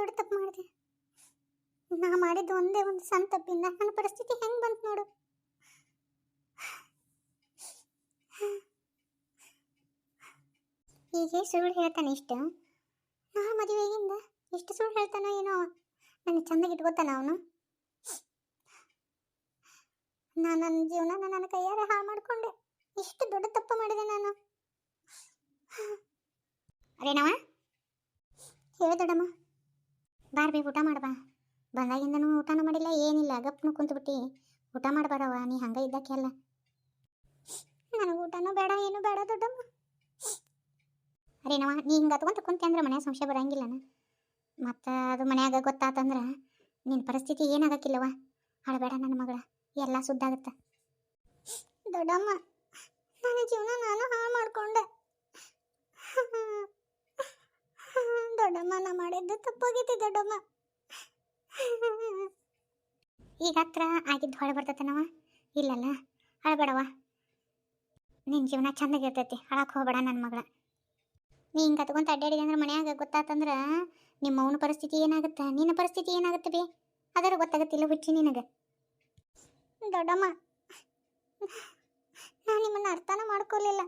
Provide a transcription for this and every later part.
ದೊಡ್ಡ ತಪ್ಪು ಮಾಡಿದೆ. ನಾ ಮಾಡಿದ್ದು ಒಂದೇ ಒಂದು ಸಣ್ಣ ತಪ್ಪಿಂದ ನನ್ನ ಪರಿಸ್ಥಿತಿ ಹೆಂಗೆ ಬಂತು ನೋಡು. ಹೀಗೆ ಸುಳ್ಳು ಹೇಳ್ತಾನೆ ಇಷ್ಟು. ನಾ ಮದುವೆಗಿಂದ ಎಷ್ಟು ಸುಳ್ಳು ಹೇಳ್ತಾನೋ ಏನೋ ನನಗೆ ಚಂದಾಗಿ ಇಟ್ಕೋತಾನ ಅವನು. ನಾನು ನನ್ನ ಜೀವನ ನನ್ನ ಕೈಯಾರೆ ಹಾಳು ಮಾಡಿಕೊಂಡೆ. ಎಷ್ಟು ದೊಡ್ಡ ತಪ್ಪು ಮಾಡಿದೆ ನಾನು. ಅರೇನವ? ಹೇಳ ದೊಡ್ಡಮ್ಮ. ಬಾರ್ಬಿ, ಊಟ ಮಾಡ್ಬಾ ಬಂದಾಗಿಂದನು ಊಟನೂ ಮಾಡಿಲ್ಲ, ಏನಿಲ್ಲ, ಗಪ್ನು ಕುಂತ್ಬಿಟ್ಟು ಊಟ ಮಾಡ್ಬಾರವ ನೀ ಹಂಗ ಇದ್ದಕ್ಕೆ ಅಲ್ಲ ನನಗೆ ಊಟನೂ ಬೇಡ, ಏನು ಬೇಡ ದೊಡ್ಡಮ್ಮ. ಅರೇನವ ನೀ ಹಿಂಗೆ ಅತ್ಕೊಂತ ಕುಂತೆ ಅಂದ್ರೆ ಮನ್ಯಾಗ ಸಂಶಯ ಬರಂಗಿಲ್ಲನ ಮತ್ತು ಅದು ಮನ್ಯಾಗ ಗೊತ್ತಾತಂದ್ರೆ ನಿನ್ನ ಪರಿಸ್ಥಿತಿ ಏನಾಗಕ್ಕಿಲ್ಲವ ಅಳಬೇಡ ನನ್ನ ಮಗಳ, ಎಲ್ಲ ಸುದ್ದಾಗತ್ತ. ದೊಡ್ಡಮ್ಮ, ನನ್ನ ಜೀವನ ನಾನು ಹಾಳು ಮಾಡ್ಕೊಂಡೆ ದೊಡ್ಡಮ್ಮ ಮಾಡಿದ್ದು ತಪ್ಪಾಗೈತಿ ದೊಡ್ಡಮ್ಮ. ಈಗ ಹತ್ರ ಆಗಿದ್ದು ಹೊಳೆ ಬರ್ತೈತನವ ಇಲ್ಲಲ್ಲ ಅಳಬೇಡವ ನಿನ್ನ ಜೀವನ ಚಂದಾಗಿರ್ತೈತಿ ಅಳಕ್ಕೆ ಹೋಗ್ಬೇಡ ನನ್ನ ಮಗಳ. ನೀ ಹಿಂಗೆ ಕತ್ಕೊಂತ ಅಡ್ಡಾಡಿದೆ ಅಂದ್ರೆ ಮನ್ಯಾಗ ಗೊತ್ತಾತಂದ್ರೆ ನಿಮ್ಮ ಅವನ ಪರಿಸ್ಥಿತಿ ಏನಾಗುತ್ತೆ? ನಿನ್ನ ಪರಿಸ್ಥಿತಿ ಏನಾಗುತ್ತೆ ಬಿ? ಅದರ ಗೊತ್ತಾಗತ್ತಿಲ್ಲ ಹುಚ್ಚಿ ನಿನಗೆ. ದೊಡ್ಡಮ್ಮ ನಾನು ನಿಮ್ಮನ್ನ ಅರ್ಥನ ಮಾಡ್ಕೊಲಿಲ್ಲ.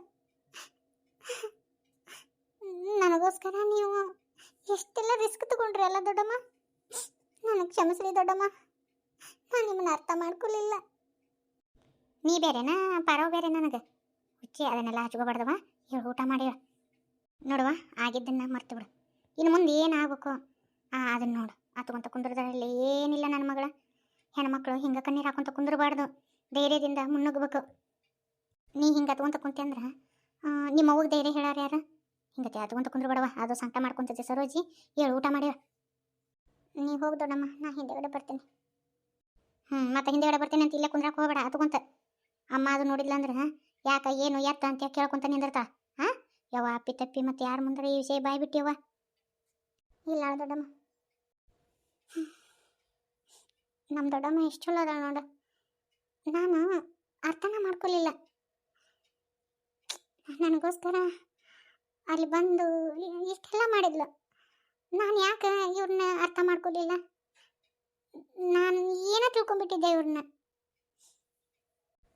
ನನಗೋಸ್ಕರ ನೀವು ಎಷ್ಟೆಲ್ಲ ರಿಸ್ಕ್ ತಗೊಂಡ್ರಿ ಅಲ್ಲ ದೊಡ್ಡಮ್ಮ? ನನಗೆ ಕ್ಷಮಿಸ್ರಿ ದೊಡ್ಡಮ್ಮ. ನಾನು ನಿಮ್ಮನ್ನ ಅರ್ಥ ಮಾಡ್ಕೊಳ್ಳಿಲ್ಲ ನೀ ಬೇರೆನಾ? ಪರವ ಬೇರೆ ನನಗೆ? ಹುಚ್ಚಿ, ಅದನ್ನೆಲ್ಲ ಹಚ್ಕೋಬಾರ್ದವ ಹೇಳು ಊಟ ಮಾಡಿ ನೋಡುವ, ಆಗಿದ್ದನ್ನ ಮರ್ತು ಬಿಡು. ಇನ್ನು ಮುಂದೆ ಏನಾಗಬೇಕು ಆ ಅದನ್ನ ನೋಡು. ಹತ್ಕೊಂತ ಕುಂದ್ರದ್ರಲ್ಲಿ ಏನಿಲ್ಲ ನನ್ನ ಮಗಳ. ಹೆಣ್ಮಕ್ಳು ಹಿಂಗೆ ಕಣ್ಣೀರು ಹಾಕೊಂತ ಕುಂದ್ರಬಾರ್ದು. ಧೈರ್ಯದಿಂದ ಮುನ್ನುಗ್ಬೇಕು ನೀ ಹಿಂಗೆ ತಗೊಂತ ಕುಂತೆ ಅಂದ್ರೆ ನಿಮ್ಮ ಅವ್ಗೆ ಧೈರ್ಯ ಹೇಳಾರ ಯಾರು? ಹಿಂಗತೆ ಕುಂದ್ರು ಬಿಡವ ಅದು ಸಂಕಟ ಮಾಡ್ಕೊಂತೈತಿ ಸರೋಜಿ. ಹೇಳು, ಊಟ ಮಾಡಿ ನೀ ಹೋಗಿ ದೊಡ್ಡಮ್ಮ, ನಾ ಹಿಂದೆಗಡೆ ಬರ್ತೀನಿ. ಹ್ಞೂ ಮತ್ತೆ ಹಿಂದೆಗಡೆ ಬರ್ತೀನಿ ಅಂತ ಇಲ್ಲೇ ಕುಂದ್ರಕ್ಕೆ ಹೋಗಬೇಡ ಹತ್ಕೊಂತ ಅಮ್ಮ ಅದು ನೋಡಿಲ್ಲ ಅಂದ್ರೆ ಯಾಕ, ಏನು, ಎತ್ತ ಅಂತ ಕೇಳ್ಕೊಂತ ನಿಂದಿರ್ತಾ, ಹಾಂ? ಯಾವ ಅಪ್ಪಿ, ತಪ್ಪಿ, ಮತ್ತೆ ಯಾರ ಮುಂದೆ ಈ ವಿಷಯ ಬಾಯ್ ಬಿಟ್ಟಿವ ಇಲ್ಲ ದೊಡ್ಡಮ್ಮ. ನಮ್ಮ ದೊಡ್ಡಮ್ಮ ಎಷ್ಟು ಚಲೋ ಅದ ನೋಡು. ನಾನು ಅರ್ಥನ ಮಾಡ್ಕೊಲಿಲ್ಲ. ನನಗೋಸ್ಕರ ಅಲ್ಲಿ ಬಂದು ಇಷ್ಟೆಲ್ಲ ಮಾಡಿದ್ಲು. ನಾನು ಯಾಕೆ ಇವ್ರನ್ನ ಅರ್ಥ ಮಾಡ್ಕೊಲಿಲ್ಲ? ನಾನು ಏನೋ ತಿಳ್ಕೊಂಬಿಟ್ಟಿದ್ದೆ ಇವ್ರನ್ನ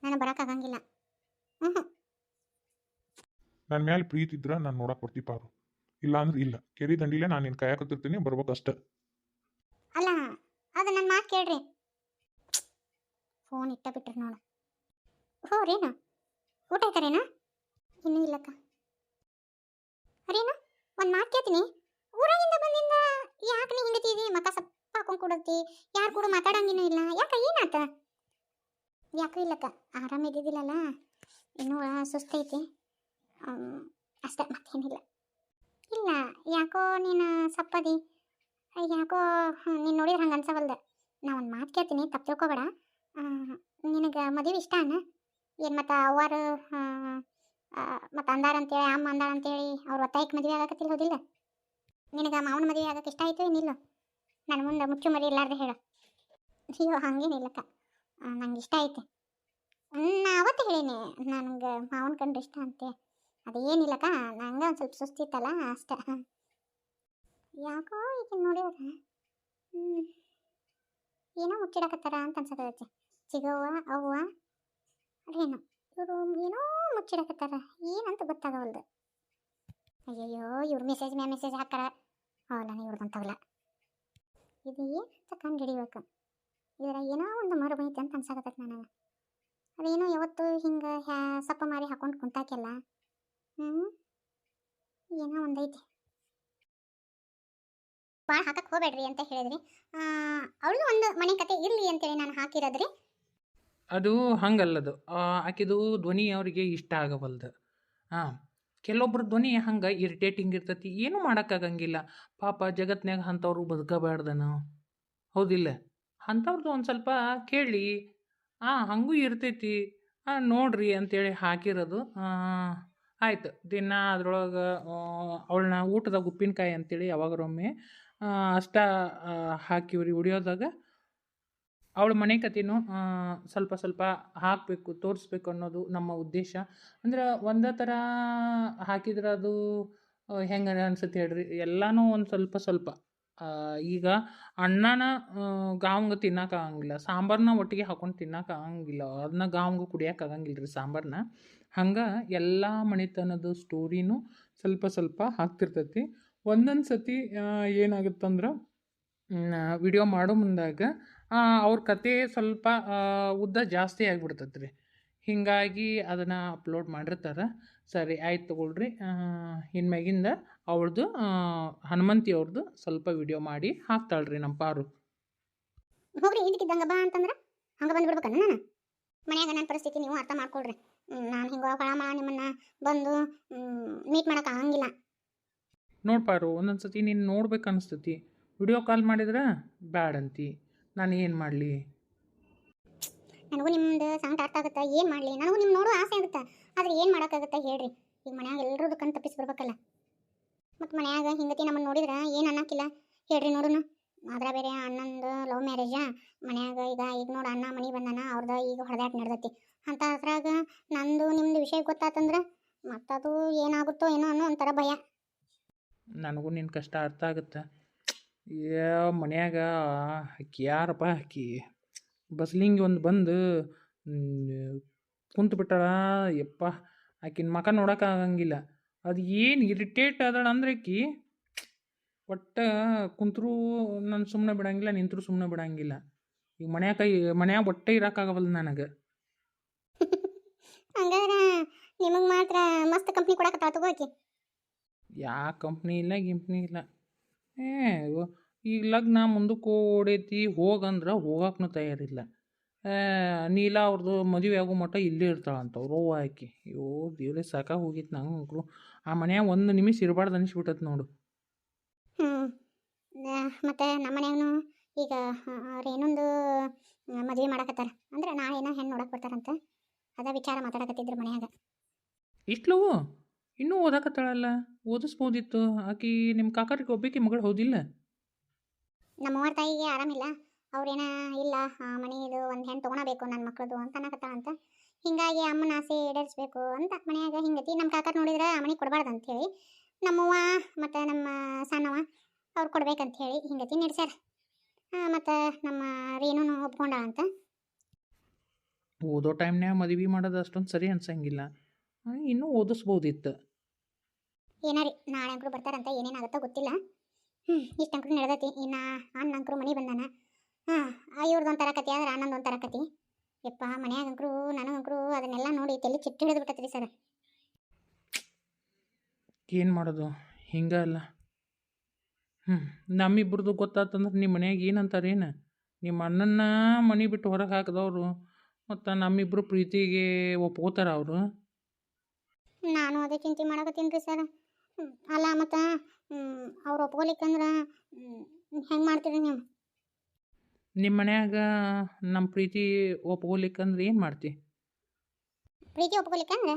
ನಾನು ಬರೋಕ್ಕಾಗಂಗಿಲ್ಲ ಹ್ಞೂ ನನ್ನ ಮೇಲೆ ಪ್ರೀತಿ ಇದ್ರ ನಾನು ನೋಡಕ್ ಬರ್ತಿ ಪಾರು. ಇಲ್ಲ ಅಂದ್ರೆ ಇಲ್ಲ. ಕೆರಿ ದಂಡಿಲೆ ನಾನು ನಿನ್ನ ಕಾಯಕತ್ತಿರ್ತೀನಿ ಬರ್ಬೇಕಷ್ಟ ಅಲ್ಲ ಅದು ನನ್ನ ಮಾತು ಕೇಳ್ರಿ. ಫೋನ್ ಇಟ್ಟ ಬಿಟ್ರಿ ನೋಡು. ಹೋ ರೀನು ಊಟ ಆಯ್ತಾರೇನಾ ಇನ್ನೂ ಇಲ್ಲಕ್ಕ. ಅರೇನು ಒಂದು ಮಾತು ಕೇಳ್ತೀನಿ. ಊರಾಗಿಂದ ಬಂದಿಂದ ಯಾಕೆ ನೀ ಹಿಂಗತೀವಿ ಮಕ ಸಪ್ಪ ಹಾಕೊಂಡು ಕೊಡತ್ತಿ ಯಾರು ಕೂಡ ಮಾತಾಡಂಗಿನೂ ಇಲ್ಲ. ಯಾಕ ಏನಾತ? ಯಾಕೂ ಇಲ್ಲಕ್ಕ? ಆರಾಮಿದ್ದಿದ್ದಿಲ್ಲಲ್ಲ ಇನ್ನೂ ಸುಸ್ತೈತಿ ಅಷ್ಟೇ, ಮತ್ತೇನಿಲ್ಲ. ಇಲ್ಲ, ಯಾಕೋ ನೀನು ಸಪ್ಪದಿ. ಯಾಕೋ ನೀನು ನೋಡಿದ್ರೆ ಹಂಗೆ ಅನ್ಸವಲ್ದ. ನಾ ಒಂದು ಮಾತು ಕೇಳ್ತೀನಿ, ತಪ್ಪು ತಿಳ್ಕೊಬೇಡ. ನಿನಗೆ ಮದುವೆ ಇಷ್ಟನ ಏನು ಮತ್ತು ಅವರು ಮತ್ತು ಅಂದಾರ ಅಂತೇಳಿ, ಅಮ್ಮ ಅಂದಾಳ ಅಂತೇಳಿ, ಅವ್ರ ಒತ್ತಾಯಕ್ಕೆ ಮದುವೆ ಆಗಕತ್ತಿಲ್ಲ ಹೋದಿಲ್ಲ ನಿನಗೆ ಮಾವನ ಮದುವೆ ಆಗಕ್ಕೆ ಇಷ್ಟ ಆಯಿತು ಏನಿಲ್ಲ? ನನ್ನ ಮುಂದೆ ಮುಚ್ಚು ಮರಿ ಇಲ್ಲಾರ್ದೆ ಹೇಳು. ಅಯ್ಯೋ ಹಂಗೇನಿಲ್ಲಕ್ಕ ನಂಗೆ ಇಷ್ಟ ಐತೆ. ನಾ ಅವತ್ತು ಹೇಳೀನಿ. ನನಗೆ ಮಾವನ ಕಂಡು ಇಷ್ಟ ಅಂತೆ. ಅದೇನಿಲ್ಲಕ್ಕ ನಂಗೆ ಒಂದು ಸ್ವಲ್ಪ ಸುಸ್ತಿತ್ತಲ್ಲ ಅಷ್ಟ. ಯಾಕೋ ಈಗ ನೋಡಿದಾಗ ಏನೋ ಮುಚ್ಚಿಡಕತ್ತಾರ ಅಂತ ಅನ್ಸಕತ್ತೈತಿ ಚಿಗವ್ವ, ಅವ್ವ, ಅದೇನೋ, ಇವರು ಏನೋ ಮುಚ್ಚಿಡಕತ್ತಾರ ಏನಂತ ಗೊತ್ತಾಗವಲ್ದು. ಅಯ್ಯಯ್ಯೋ, ಇವ್ರು ಮೆಸೇಜ್ ಮ್ಯಾ ಮೆಸೇಜ್ ಹಾಕಾರ ಅವ ನಾನು ಅಂತವಲ್ಲ ಇದು ಏನಂತ ಕಂಡು ಹಿಡಿಬೇಕು ಇದರ ಏನೋ ಒಂದು ಮರುಬೈತೆ ಅಂತ ಅನ್ಸಕತ್ತೈತಿ ನನಗೆ. ಅದೇನೋ ಯಾವತ್ತು ಹಿಂಗೆ ಹ್ಯಾ, ಸಪ್ಪ ಮಾರಿ ಹಾಕೊಂಡು ಕುಂತಾಕೆಲ್ಲ ಹ್ಞೂ ಏನೋ ಒಂದೈತಿ. ಭಾಳ ಹಾಕಕ್ಕೆ ಹೋಗ್ಬೇಡ್ರಿ ಅಂತ ಹೇಳಿದ್ರಿ. ಅವಳು ಒಂದು ಮನೆ ಕತೆ ಇರಲಿ ಅಂತೇಳಿ ನಾನು ಹಾಕಿರೋದ್ರಿ. ಅದು ಹಂಗಲ್ಲದು. ಆಕೆದು ಧ್ವನಿ ಅವರಿಗೆ ಇಷ್ಟ ಆಗವಲ್ದು. ಹಾಂ ಕೆಲವೊಬ್ರ ಧ್ವನಿ ಹಂಗೆ ಇರಿಟೇಟಿಂಗ್ ಇರ್ತೈತಿ. ಏನೂ ಮಾಡೋಕ್ಕಾಗಂಗಿಲ್ಲ. ಪಾಪ ಜಗತ್ನ್ಯಾಗ ಅಂಥವ್ರು ಬದುಕಬಾರ್ದನು? ಹೌದಿಲ್ಲ? ಅಂಥವ್ರದ್ದು ಒಂದು ಸ್ವಲ್ಪ ಕೇಳಿ. ಹಾಂ ಹಂಗೂ ಇರ್ತೈತಿ. ಹಾಂ ನೋಡ್ರಿ ಅಂತೇಳಿ ಹಾಕಿರೋದು. ಆಯಿತು. ದಿನ ಅದ್ರೊಳಗೆ ಅವಳನ್ನ ಊಟದಾಗ ಉಪ್ಪಿನಕಾಯಿ ಅಂತೇಳಿ ಯಾವಾಗರೊಮ್ಮೆ ಅಷ್ಟ ಆ, ಹಾಕಿವ್ರಿ. ವಿಡಿಯೋದಾಗ ಅವಳ ಮನೆ ಕಥೆನೂ ಸ್ವಲ್ಪ ಸ್ವಲ್ಪ ಹಾಕಬೇಕು, ತೋರಿಸ್ಬೇಕು ಅನ್ನೋದು ನಮ್ಮ ಉದ್ದೇಶ. ಅಂದ್ರೆ ಒಂದೇ ಥರ ಹಾಕಿದ್ರೆ ಅದು ಹೆಂಗೆ ಅನ್ಸುತ್ತೆ ಹೇಳ್ರಿ? ಎಲ್ಲನೂ ಒಂದು ಸ್ವಲ್ಪ ಸ್ವಲ್ಪ. ಈಗ ಅಣ್ಣನ ಗಾವಂಗ ತಿನ್ನೋಕ್ಕಾಗಂಗಿಲ್ಲ ಸಾಂಬಾರನ್ನ ಒಟ್ಟಿಗೆ ಹಾಕೊಂಡು ತಿನ್ನೋಕ್ಕಾಗಂಗಿಲ್ಲ ಅದನ್ನ ಗಾವಂಗ ಕುಡಿಯಕ್ಕೆ ಆಗಂಗಿಲ್ಲ ರೀ ಸಾಂಬಾರನ್ನ ಹಂಗೆ ಎಲ್ಲ ಮನೆತನದ ಸ್ಟೋರಿನೂ ಸ್ವಲ್ಪ ಸ್ವಲ್ಪ ಹಾಕ್ತಿರ್ತೈತಿ ಒಂದೊಂದು ಸತಿ ಏನಾಗುತ್ತಂದ್ರೆ ವಿಡಿಯೋ ಮಾಡೋ ಮುಂದಾಗ ಅವ್ರ ಕತೆ ಸ್ವಲ್ಪ ಉದ್ದ ಜಾಸ್ತಿ ಆಗಿಬಿಡ್ತೈತೆ ರೀ ಹೀಗಾಗಿ ಅದನ್ನು ಅಪ್ಲೋಡ್ ಮಾಡಿರ್ತಾರೆ. ಸರಿ ಆಯ್ತು ತಗೊಳ್ರಿ. ಇನ್ನು ಮ್ಯಾಗಿಂದ ಅವಳದು ಹನುಮಂತಿ ಅವ್ರದ್ದು ಸ್ವಲ್ಪ ವಿಡಿಯೋ ಮಾಡಿ ಹಾಕ್ತಾಳ್ರಿ ನಮ್ಮ ಪಾರು. ಹೋಗ್ರಿ ಇದಕ್ಕಿದ್ದಂಗ ಬಾ ಅಂತಂದ್ರೆ ಹಂಗೆ ಬಂದು ಬಿಡ್ಬೇಕನ್ನ ನಾನು? ಮನ್ಯಾಗ ನನ್ನ ಪರಿಸ್ಥಿತಿ ನೀವು ಅರ್ಥ ಮಾಡ್ಕೊಳ್ರಿ. ನಾನು ಹಿಂಗೆ ಹೊಳಮ ನಿಮ್ಮನ್ನ ಬಂದು ಮೀಟ್ ಮಾಡಕ್ಕೆ ಆಗಂಗಿಲ್ಲ. ನೋಡ್ಪಾರು ಒಂದೊಂದು ಸತಿ ನೀನು ನೋಡ್ಬೇಕು ಅನಿಸ್ತತಿ ವಿಡಿಯೋ ಕಾಲ್ ಮಾಡಿದ್ರೆ ಬ್ಯಾಡ್ ಅಂತಿ ನಾನು ಏನು ಮಾಡಲಿ? ನನಗೂ ನಿಮ್ದು ಸಂಕಟ ಅರ್ಥ ಆಗುತ್ತೆ? ಏನು ಮಾಡಲಿ? ನನಗೂ ನಿಮ್ಮ ನೋಡೋ ಆಸೆ ಆಗುತ್ತೆ? ಆದ್ರೆ ಏನು ಮಾಡೋಕ್ಕಾಗುತ್ತೆ ಹೇಳ್ರಿ. ಈಗ ಮನ್ಯಾಗ ಎಲ್ಲರೂ ಕಣ್ ತಪ್ಪಿಸಿ ಬರ್ಬೇಕಲ್ಲ. ಮತ್ತು ಮನ್ಯಾಗ ಹಿಂಗತಿ ನಮ್ಮನ್ನು ನೋಡಿದ್ರೆ ಏನು ಅನ್ನಕ್ಕಿಲ್ಲ? ಹೇಳ್ರಿ ನೋಡೋಣ ಆದ್ರೆ ಬೇರೆ ಅಣ್ಣಂದು ಲವ್ ಮ್ಯಾರೇಜಾ ಮನ್ಯಾಗ ಈಗ ಈಗ ನೋಡು ಅಣ್ಣ ಮನೆ ಬಂದಾನ ಅವ್ರದ್ದು ಈಗ ಹೊಡೆದಾಟ ನಡೆದೈತಿ. ಅಂತ ಅದ್ರಾಗ ನಂದು ನಿಮ್ದು ವಿಷಯ ಗೊತ್ತಾತಂದ್ರೆ ಮತ್ತದು ಏನಾಗುತ್ತೋ ಏನೋ ಅನ್ನೋ ಒಂಥರ ಭಯ. ನನಗೂ ನಿನ್ನ ಕಷ್ಟ ಅರ್ಥ ಆಗುತ್ತೆ? ಏ ಮನ್ಯಾಗ ಆಕಿ ಯಾರಪ್ಪ ಆಕಿ ಬಸ್ಲಿಂಗಿ ಒಂದು ಬಂದು ಕುಂತು ಬಿಟ್ಟಾಳ ಯಪ್ಪ ಆಕಿನ ಮಕ ನೋಡಕ್ಕೆ ಆಗಂಗಿಲ್ಲ. ಅದು ಏನು ಇರಿಟೇಟ್ ಆದಾಳ ಅಂದ್ರೆ ಆಕಿ ಒಟ್ಟು ಕುಂತರು ನಾನು ಸುಮ್ಮನೆ ಬಿಡಂಗಿಲ್ಲ ನಿಂತರೂ ಸುಮ್ಮನೆ ಬಿಡಂಗಿಲ್ಲ. ಈಗ ಮನ್ಯಾಗ ಮನ್ಯಾಗ ಒಟ್ಟೆ ಇರೋಕ್ಕಾಗವಲ್ದು ನನಗೆ. ಹಂಗಾದ್ರೆ ನಿಮಗೆ ಮಾತ್ರ ಮಸ್ತ್ ಕಂಪ್ನಿ ಕೊಡಕತ್ತಾಳ ತಗೋ ಆಕಿ ಯಾ ಕಂಪ್ನಿ ಇಲ್ಲ ಗಿಂಪ್ನಿ ಇಲ್ಲ. ಏ ಈಗ ಲಗ್ನ ಮುಂದಕ್ಕೆ ಓಡೈತಿ ಹೋಗಂದ್ರೆ ಹೋಗಕ್ಕೂ ತಯಾರಿಲ್ಲ. ನೀಲ ಅವ್ರದ್ದು ಮದುವೆ ಆಗೋ ಮಟ್ಟ ಇಲ್ಲೇ ಇರ್ತಾಳಂತ ಅವ್ರು ಆಕಿ. ಅಯ್ಯೋ ದೇವ್ರೆ ಸಾಕ ಹೋಗಿತ್ತು ನಂಗೆ ಆ ಮನ್ಯಾಗ ಒಂದು ನಿಮಿಷ ಇರಬಾರ್ದು ಅನಿಸ್ಬಿಟ್ಟತ್ ನೋಡು. ಮತ್ತು ನಮ್ಮ ಮನೆಯವನು ಈಗ ಏನೊಂದು ಮದುವೆ ಮಾಡಕತ್ತಾರ. ಅಂದ್ರೆ ನಾಳೆನ ಹೆಣ್ಣು ನೋಡಕ್ಕೆ ಬರ್ತಾರಂತ. ಅದ ವಿಚಾರ ಮಾತಾಡಕತ್ತಿದ್ರು ಮನ್ಯಾಗ. ಇಷ್ಟ್ಲವು ಇನ್ನೂ ಓದಾಕತ್ತಾಳಲ್ಲ? ಓದಿಸ್ಬೋದಿತ್ತು. ಆಕಿ ನಿಮ್ಮ ಕಾಕರಿಗೆ ಒಬ್ಬಾಕಿ ಮಗಳು ಹೌದಿಲ್ಲ? ನಮ್ಮವ್ರ ತಾಯಿಗೆ ಆರಾಮಿಲ್ಲ ಅವ್ರೇನ ಇಲ್ಲ ಮನೆಯದು ಒಂದು ಹೆಣ್ಣು ತೊಗೊಳಬೇಕು ನನ್ನ ಮಕ್ಕಳದು ಅಂತ ಅನ್ನಕತ್ತಾಳಂತ ಹಿಂಗಾಗಿ ಅಮ್ಮನ ಆಸೆ ಈಡೇರಿಸ್ಬೇಕು ಅಂತ ಮನೆಯಾಗ ಹಿಂಗತಿ ನಮ್ಮ ಕಾಕರ್ ನೋಡಿದ್ರೆ ಆ ಮನೆ ಕೊಡಬಾರ್ದು ಅಂಥೇಳಿ ನಮ್ಮವ್ವ ಮತ್ತು ನಮ್ಮ ಸಣ್ಣವ ಅವ್ರು ಕೊಡ್ಬೇಕಂತ ಹೇಳಿ ಹಿಂಗತಿ ನಡೆಸ್ಯಾರ. ಮತ್ತು ನಮ್ಮ ರೇಣುನು ಒಪ್ಕೊಂಡಾಳ ಅಂತ. ಓದೋ ಟೈಮ್ನ್ಯಾಗ ಮದುವೆ ಮಾಡೋದು ಅಷ್ಟೊಂದು ಸರಿ ಅನ್ಸಂಗಿಲ್ಲ. ಇನ್ನೂ ಓದಿಸ್ಬೋದಿತ್ತು. ಏನಾರಿ ನಾಳೆ ಅಂಕರು ಬರ್ತಾರಂತ ಏನೇನಾಗುತ್ತೋ ಗೊತ್ತಿಲ್ಲ. ಹ್ಞೂ ಇಷ್ಟು ಅಂಕರು ನಡೆದೈತಿ ಇನ್ನು ಅಣ್ಣ ಅಂಕರು ಮನೆ ಬಂದಾನ. ಹಾಂ ಇವ್ರದ್ದು ಒಂಥರ ಕತಿ ಆದ್ರೆ ಅಣ್ಣಂದು ಒಂಥರ ಕತಿ ಯಪ್ಪ ಮನ್ಯಾಗ ಅಂಕರು ನನಗಂಕರು ಅದನ್ನೆಲ್ಲ ನೋಡಿ ತಲೆ ಚಿಟ್ಟು ಹಿಡಿದು ಬಿಟ್ಟತ್ರಿ ಸರ್. ಏನು ಮಾಡೋದು ಹಿಂಗ ಅಲ್ಲ. ಹ್ಞೂ ನಮ್ಮಿಬ್ರದ್ದು ಗೊತ್ತಾತಂದ್ರೆ ನಿಮ್ಮ ಮನ್ಯಾಗ ಏನಂತಾರೇನು ನಿಮ್ಮ ಅಣ್ಣನ ಮನೆ ಬಿಟ್ಟು ಹೊರಗೆ ಹಾಕಿದವರು ಮತ್ತು ನಮ್ಮಿಬ್ರು ಪ್ರೀತಿಗೆ ಒಪ್ಕೋತಾರ ಅವರು. ನಾನು ಅದೇ ಚಿಂತೆ ಮಾಡಕತ್ತೀನಿ ರೀ ಸರ್. ಅಲ್ಲ ಮತ್ತು ಅವ್ರು ಒಪ್ಕೊಲಿಕ್ಕಂದ್ರೆ ಹೆಂಗೆ ಮಾಡ್ತೀರಿ ನೀವು? ನಿಮ್ಮ ಮನ್ಯಾಗ ನಮ್ಮ ಪ್ರೀತಿ ಒಪ್ಕೋಲಿಕ್ಕಂದ್ರೆ ಏನು ಮಾಡ್ತಿ? ಪ್ರೀತಿ ಒಪ್ಕೊಲಿಕ್ಕಂದ್ರೆ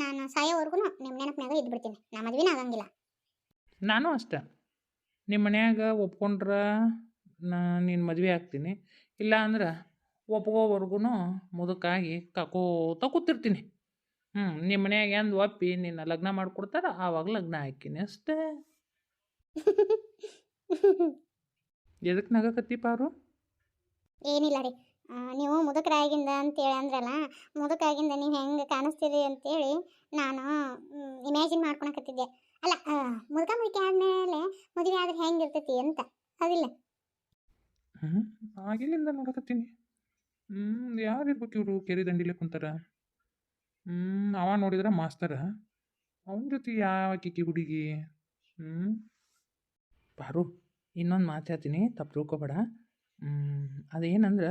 ನಾನು ಸಾಯೋವರೆಗೂ ನಿಮ್ಮ ನೆನಪಿನಾಗ ಇದ್ದು ಬಿಡ್ತೀನಿ ನಾ ಮದ್ವೆನೇ ಆಗಂಗಿಲ್ಲ. ನಾನು ಅಷ್ಟೆ. ನಿಮ್ಮ ಮನ್ಯಾಗ ಒಪ್ಕೊಂಡ್ರೆ ನಾ ನಿನ್ನ ಮದುವೆ ಆಗ್ತೀನಿ ಇಲ್ಲ ಅಂದ್ರೆ ಒಪ್ಕೋವರೆಗೂ ಮುದುಕಾಗಿ ಕಕೋತ ಕೂತಿರ್ತೀನಿ. ಹ್ಞೂ ನಿಮ್ಮ ಮನ್ಯಾಗ ಎಂದು ಒಪ್ಪಿ ನಿನ್ನ ಲಗ್ನ ಮಾಡಿಕೊಡ್ತಾರ ಆವಾಗ ಲಗ್ನ ಹಾಕಿನಿ ಅಷ್ಟೇ. ಎದಕ್ಕೆ ನಗಕತ್ತೀಪ ಅವರು? ಏನಿಲ್ಲ ರೀ ಆ, ನೀವು ಮುದುಕರಾಗಿಂದ ಅಂತೇಳಿ ಅಂದ್ರಲ್ಲ ಮುದುಕಾಗಿಂದ ನೀವು ಹೆಂಗೆ ಕಾಣಿಸ್ತೀರಿ ಅಂತೇಳಿ ನಾನು ಇಮ್ಯಾಜಿನ್ ಮಾಡ್ಕೊಳಕತ್ತಿದ್ದೆ ಅಲ್ಲ ಆ, ಮುದುಕ ಮುದುಕಿ ಆದಮೇಲೆ ಮದುವೆ ಆದ್ರೆ ಹೆಂಗೆ ಇರ್ತೈತಿ ಅಂತ ಅದಿಲ್ಲ. ಹ್ಞೂ ಆಗಿಲ್ಲಿಂದ ನೋಡಕತ್ತೀನಿ? ಹ್ಞೂ ಯಾರು ಇರ್ಬೇಕು ಇವರು ಕೆರೆ ದಂಡಿಲೆ ಕುಂತಾರ? ಹ್ಞೂ ಅವ ನೋಡಿದ್ರೆ ಮಾಸ್ತರ. ಅವನ ಜೊತೆ ಯಾವ ಕಿಕ್ಕಿ ಹುಡುಗಿ ಹ್ಞೂ ಬಾರು ಇನ್ನೊಂದು ಮಾತು ಹೇಳ್ತೀನಿ ತಪ್ಪು ತಿಳ್ಕೊಬೇಡ. ಅದೇನಂದ್ರೆ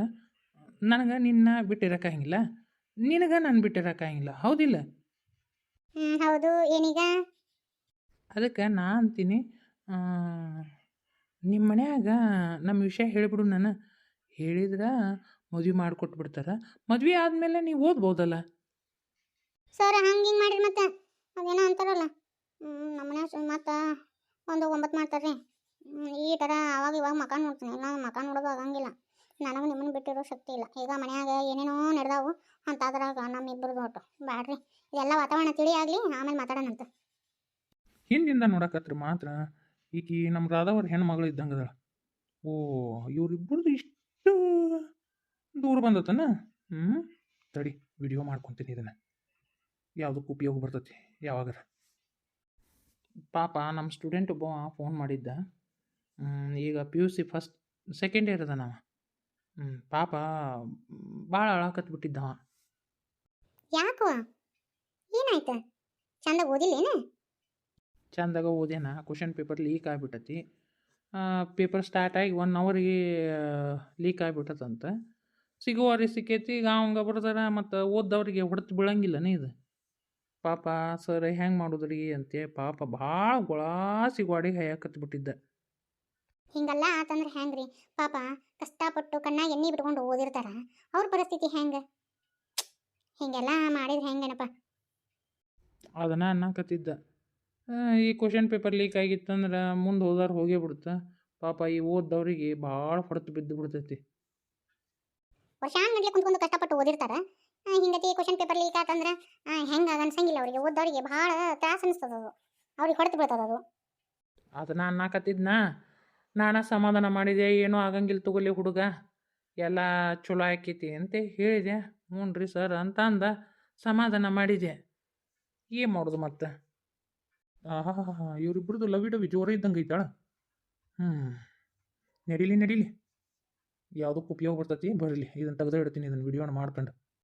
ನನಗೆ ನಿನ್ನ ಬಿಟ್ಟಿರೋಕ್ಕಾಗಿಲ್ಲ. ನಿನಗೆ ನಾನು ಬಿಟ್ಟಿರೋಕ್ಕಾಗಿಲ್ಲ ಹೌದಿಲ್ಲ? ಹೌದು ಏನೀಗ? ಅದಕ್ಕೆ ನಾ ಅಂತೀನಿ ನಿಮ್ಮ ಮನ್ಯಾಗ ನಮ್ಮ ವಿಷಯ ಹೇಳಿಬಿಡು ನಾನು. ಹೇಳಿದ್ರೆ ಮದುವೆ ಮಾಡಿಕೊಟ್ಬಿಡ್ತಾರೆ. ಮದುವೆ ಆದಮೇಲೆ ನೀವು ಓದ್ಬೋದಲ್ಲ? ಸರ್ ಹಂಗೆ ಹಿಂಗೆ ಮಾಡಿರಿ ಮತ್ತೆ? ಅದೇನೋ ಅಂತಾರಲ್ಲ. ನಮ್ಮ ಮನೆ ಮತ್ತೆ ಒಂದು ಒಂಬತ್ತು ಮಾಡ್ತಾರೆ ಈ ಥರ ಅವಾಗ ಇವಾಗ ಮಕ ನೋಡ್ತೀನಿ. ಇಲ್ಲ ಮಕ ನೋಡೋದು ಆಗಂಗಿಲ್ಲ. ನನಗೆ ನಿಮ್ಮನ್ನು ಬಿಟ್ಟಿರೋ ಶಕ್ತಿ ಇಲ್ಲ. ಈಗ ಮನ್ಯಾಗ ಏನೇನೋ ನಡೆದಾವು ಅಂತಾದ್ರಾಗ ನಮ್ಮಿಬ್ಬರದು ಒಟ್ಟು ಬ್ಯಾಡ್ರಿ. ಇದೆಲ್ಲ ವಾತಾವರಣ ತಿಳಿ ಆಗಲಿ, ಆಮೇಲೆ ಮಾತಾಡೋಣಂತ ಹಿಂದಿಂದ ನೋಡಕತ್ರಿ ಮಾತ್ರ. ಈಕಿ ನಮ್ಮ ರಾಧವ್ರ ಹೆಣ್ಮಗಳು ಇದ್ದಂಗೆ ಓ ಇವ್ರಿಬ್ಬರದು ಇಷ್ಟು ದೂರ ಬಂದತನ? ಹ್ಞೂ ತಡಿ ವಿಡಿಯೋ ಮಾಡ್ಕೊತೀನಿ ಇದನ್ನು. ಯಾವುದಕ್ಕೂ ಉಪಯೋಗ ಬರ್ತೈತಿ ಯಾವಾಗಾರ ಪಾಪ ನಮ್ಮ ಸ್ಟೂಡೆಂಟ್ ಒಬ್ಬ ಫೋನ್ ಮಾಡಿದ್ದ. ಈಗ P U C first second year ಅದ ನಾವು ಹ್ಞೂ ಪಾಪ ಭಾಳ ಅಳಕತ್ಬಿಟ್ಟಿದ್ದವ ಯಾಕೋ? ಏನಾಯ್ತು? ಚಂದ ಓದಿಲ್ಲೇನು? ಚಂದಾಗ ಓದ್ಯಾನ ಕ್ವಶನ್ ಪೇಪರ್ ಲೀಕ್ ಆಗಿಬಿಟ್ಟತಿ. ಪೇಪರ್ ಸ್ಟಾರ್ಟ್ ಆಗಿ ಒನ್ ಅವರಿಗೆ ಲೀಕ್ ಆಗಿಬಿಟ್ಟತಂತ ಸಿಗುವವ್ರಿಗೆ ಸಿಕ್ಕೈತಿ ಈಗ ಅವಂಗೆ ಬರ್ದಾರ ಮತ್ತು ಓದ್ದವ್ರಿಗೆ ಹೊಡೆತು ಬೀಳಂಗಿಲ್ಲನೇ ಇದು. ಪಾಪ ಸರ್ ಹೆಂಗೆ ಮಾಡೋದ್ರಿ ಅಂತೆ ಪಾಪ ಭಾಳ ಗೊಳಾಸಿ ಗೋಡಿಗೆ ಹಯ್ಯಾಕತ್ಬಿಟ್ಟಿದ್ದ ಹಿಂಗಲ್ಲ ಆತಂದ್ರೆ ಹೆಂಗ್ರಿ? ಪಾಪ ಕಷ್ಟಪಟ್ಟು ಕಣ್ಣಾಗ ಎಣ್ಣೆ ಬಿಟ್ಕೊಂಡು ಓದಿರ್ತಾರ ಅವ್ರ ಪರಿಸ್ಥಿತಿ ಹೆಂಗ? ಹಿಂಗೆಲ್ಲ ಮಾಡಿದ್ರೆ ಹೆಂಗೇನಪ್ಪ? ಅದನ್ನ ಅನ್ನಕತ್ತಿದ್ದ. ಈ ಕ್ವಶನ್ ಪೇಪರ್ ಲೀಕ್ ಆಗಿತ್ತಂದ್ರೆ ಮುಂದೆ ಹೋದಾರ ಹೋಗೇ ಬಿಡುತ್ತೆ. ಪಾಪ ಈ ಓದ್ದವ್ರಿಗೆ ಭಾಳ ಹೊಡೆತು ಬಿದ್ದು ಬಿಡ್ತೈತಿ. ವರ್ಷಾನ್ ಗಂಟ್ಲೆ ಕುಂತ್ಕೊಂಡು ಕಷ್ಟಪಟ್ಟು ಓದಿರ್ತಾರ ಹಿಂಗತಿ ಕ್ವಶನ್ ಪೇಪರ್ ಲೀಕ್ ಆತಂದ್ರೆ ಹೆಂಗ ಅನ್ಸಂಗಿಲ್ಲ ಅವರಿಗೆ. ಓದೋರಿಗೆ ಭಾಳ ತ್ರಾಸ ಅನಿಸ್ತದ ಅದು. ಅವ್ರಿಗೆ ಹೊಡೆದು ಬೀಳ್ತದ ಅದು. ಅದನ್ನ ಅನ್ನಕತ್ತಿದ್ನ ನಾನ ಸಮಾಧಾನ ಮಾಡಿದೆ, ಏನೂ ಆಗಂಗಿಲ್ಲ ತಗೊಲಿ ಹುಡುಗ. ಎಲ್ಲ ಚಲೋ ಆಕೈತಿ ಅಂತ ಹೇಳಿದೆ. ಹ್ಞೂ ರೀ ಸರ್ ಅಂತ ಅಂದ, ಸಮಾಧಾನ ಮಾಡಿದೆ. ಏನು ಮಾಡೋದು ಮತ್ತೆ? ಆಹಾ ಇವರಿಬ್ರದ್ದು ಲವಿ ಡವಿ ಜೋರ ಇದ್ದಂಗೆ ಐತಾಳ. ಹ್ಞೂ ನಡೀಲಿ ನಡೀಲಿ. ಯಾವುದಕ್ಕೆ ಉಪಯೋಗ ಬರ್ತೈತಿ? ಬರಲಿ ಇದನ್ನು ತೆಗೆದು ಇಡ್ತೀನಿ ಇದನ್ನು ವಿಡಿಯೋನ ಮಾಡ್ಕೊಂಡು.